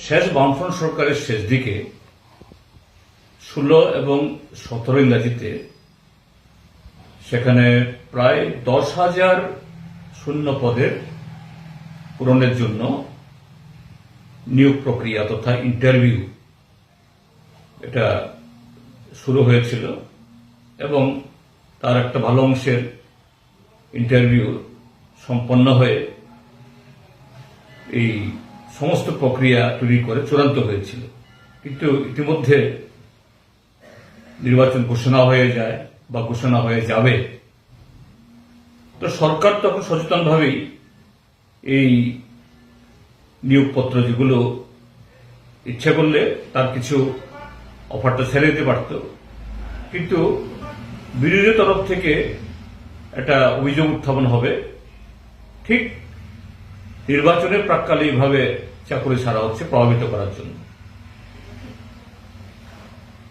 শেষ বামফ্রন্ট সরকারের শেষ দিকে ষোলো এবং সতেরো ইংরাজিতে সেখানে প্রায় দশ হাজার শূন্য পদের পূরণের জন্য নিয়োগ প্রক্রিয়া তথা ইন্টারভিউ এটা শুরু হয়েছিল এবং তার একটা ভালো অংশের ইন্টারভিউ সম্পন্ন হয়ে এই সমস্ত প্রক্রিয়া তৈরি করে চূড়ান্ত হয়েছিল। কিন্তু ইতিমধ্যে নির্বাচন ঘোষণা হয়ে যায় বা ঘোষণা হয়ে যাবে। তো সরকার তখন সচেতনভাবেই এই নিয়োগপত্র যেগুলো ইচ্ছা করলে তার কিছু অফারটা ছেড়ে দিতে পারত। কিন্তু বিরোধী তরফ থেকে একটা অভিযোগ উত্থাপন হবে। ঠিক নির্বাচনের প্রাককালে এইভাবে চাকরি ছাড়া হচ্ছে প্রভাবিত করার জন্য।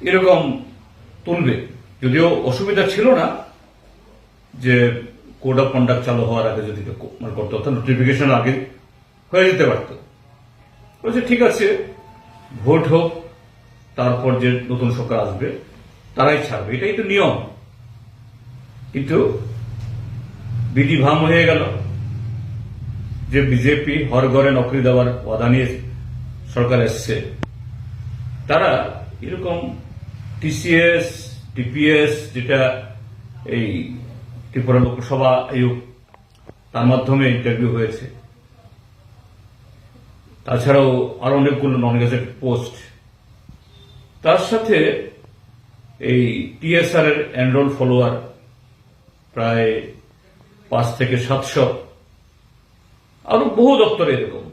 এরকম তুলবে। যদিও অসুবিধা ছিল না যে কোড অফ কন্ডাক্ট চালু হওয়ার আগে যদি মানে করতে অর্থাৎ নোটিফিকেশন আগে হয়ে যেতে পারত। বলছে, ঠিক আছে, ভোট হোক, তারপর যে নতুন সরকার আসবে, তারাই ছাড়বে। এটাই তো নিয়ম। কিন্তু বিধি ভাম হয়ে গেল। যে বিজেপি হর ঘরে নকরি দেওয়ার নিয়ে সরকার এসছে। তারা এরকম টিসিএস টিপিএস যেটা এই ত্রিপুরা লোকসভা আয়োগ, তার মাধ্যমে ইন্টারভিউ হয়েছে। তাছাড়াও আরও অনেকগুলো নন গেজেট পোস্ট তার সাথে এই টিএসআর এর এনরোল ফলোয়ার প্রায় পাঁচ থেকে সাতশো আরও বহু দপ্তরে এরকম।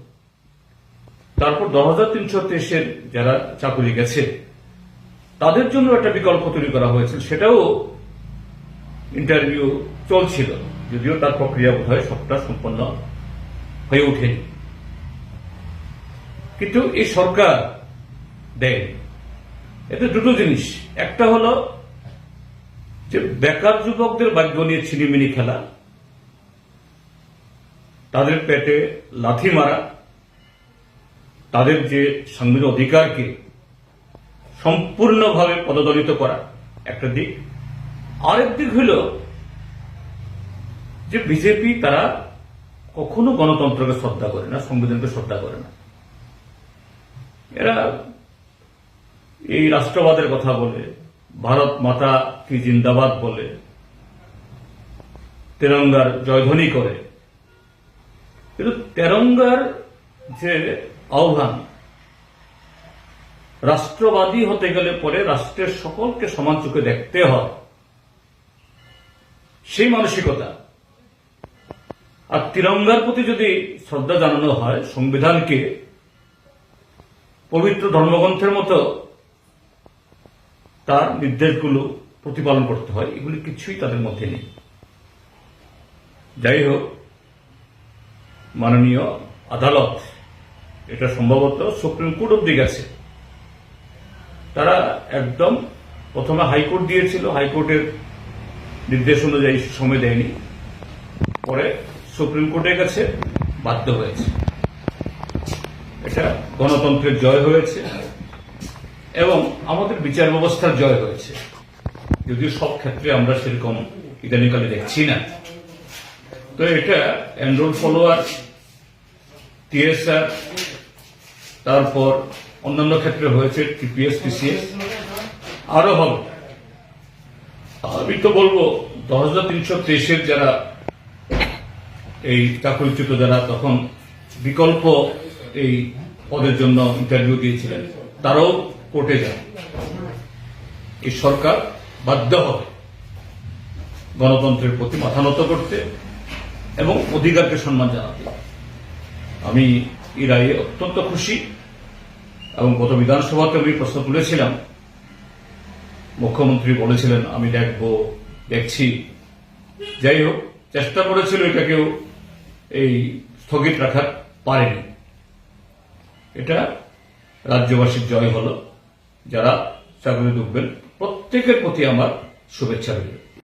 তারপর দশ হাজার তিনশো তেইশের যারা চাকুরি গেছে, তাদের জন্য একটা বিকল্প তৈরি করা হয়েছিল সেটাও ইন্টারভিউ চলছিল, যদিও তার প্রক্রিয়া বোধ হয় সবটা সম্পন্ন হয়ে ওঠেনি। কিন্তু এই সরকার দেয়। এতে দুটো জিনিস। একটা হলো যে বেকার যুবকদের ভাগ্য নিয়ে ছিনিমিনি খেলা তাদের পেটে লাথি মারা, তাদের যে সাংবিধানিক অধিকারকে সম্পূর্ণভাবে পদদলিত করা একটা দিক। আরেক দিক হল যে বিজেপি তারা কখনো গণতন্ত্রকে শ্রদ্ধা করে না, সংবিধানকে শ্রদ্ধা করে না। এরা এই রাষ্ট্রবাদের কথা বলে, ভারত মাতা কি জিন্দাবাদ বলে, তেরঙ্গার জয়ধ্বনি করে। কিন্তু তেরঙ্গার যে আহ্বান, রাষ্ট্রবাদী হতে গেলে পরে রাষ্ট্রের সকলকে সমান চোখে দেখতে হয়। সেই মানসিকতা। আর তিরঙ্গার প্রতি যদি শ্রদ্ধা জানানো হয় সংবিধানকে, পবিত্র ধর্মগ্রন্থের মতো তার নির্দেশগুলো প্রতিপালন করতে হয়, এগুলি কিছুই তাদের মধ্যে নেই। যাই হোক মাননীয় আদালত, এটা সম্ভবত সুপ্রিম কোর্ট অব্দি গেছে। তারা একদম প্রথমে হাইকোর্ট দিয়েছিল, হাইকোর্টের নির্দেশ অনুযায়ী সময় দেয়নি। পরে সুপ্রিম কোর্টের কাছে বাধ্য হয়েছে। এটা গণতন্ত্রের জয় হয়েছে এবং আমাদের বিচার ব্যবস্থার জয় হয়েছে। যদিও সব ক্ষেত্রে আমরা সেরকম ইদানিকালে দেখছি না। তো এটা এনরোল ফলোয়ার টিএসআর তারপর অন্যান্য ক্ষেত্রে হয়েছে টিপিএস টিসিএস আরও হবে। আমি তো বলব, দশ হাজার তিনশো তেইশের যারা এই চাকরিচ্যুত যারা, তখন বিকল্প এই পদের জন্য ইন্টারভিউ দিয়েছিলেন। তারাও কোর্টে যান। এই সরকার বাধ্য হবে গণতন্ত্রের প্রতি মাথা নত করতে এবং অধিকারকে সম্মান জানাতে। আমি এই রায়ে অত্যন্ত খুশি এবং গত বিধানসভাতে আমি প্রশ্ন তুলেছিলাম। মুখ্যমন্ত্রী বলেছিলেন, আমি দেখব, দেখছি। যাই হোক, চেষ্টা করেছিল এটাকেও এই স্থগিত রাখার, পারেনি। এটা রাজ্যবাসীর জয় হলো। যারা চাকরি ঢুকবেন প্রত্যেকের প্রতি আমার শুভেচ্ছা রইল।